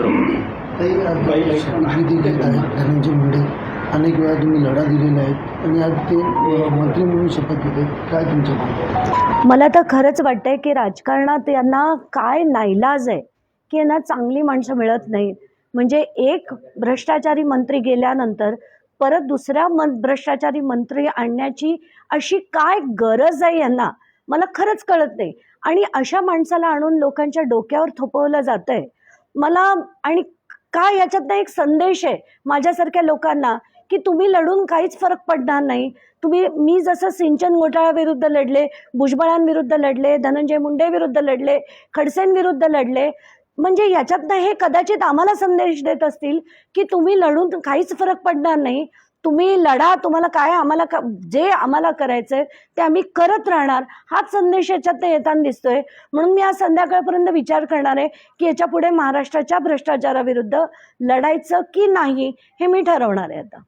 बरोबर. धनंजय मुंडे अनेक वेळा तुम्ही लढा दिलेला आहे आणि आज ते मंत्री म्हणून शपथ घेते काय तुमचं? मला तर खरंच वाटतंय की राजकारणात यांना काय नाईलाज आहे की यांना चांगली माणसं मिळत नाहीत. म्हणजे एक भ्रष्टाचारी मंत्री गेल्यानंतर परत दुसऱ्या मन भ्रष्टाचारी मंत्री आणण्याची अशी काय गरज आहे यांना? मला खरंच कळत नाही. आणि अशा माणसाला आणून लोकांच्या डोक्यावर थोपवलं जातं आहे मला आणि काय याच्यातनं एक संदेश आहे माझ्यासारख्या लोकांना की तुम्ही लढून काहीच फरक पडणार नाही. तुम्ही मी जसं सिंचन घोटाळ्याविरुद्ध लढले भुजबळांविरुद्ध लढले धनंजय मुंडे विरुद्ध लढले खडसेंविरुद्ध लढले म्हणजे याच्यातनं हे कदाचित आम्हाला संदेश देत असतील की तुम्ही लढून काहीच फरक पडणार नाही. तुम्ही लढा तुम्हाला काय आम्हाला का जे आम्हाला करायचंय ते आम्ही करत राहणार. हाच संदेश याच्यात येताना दिसतोय. म्हणून मी आज संध्याकाळपर्यंत विचार करणार आहे की याच्यापुढे महाराष्ट्राच्या भ्रष्टाचाराविरुद्ध लढायचं की नाही हे मी ठरवणार आहे आता.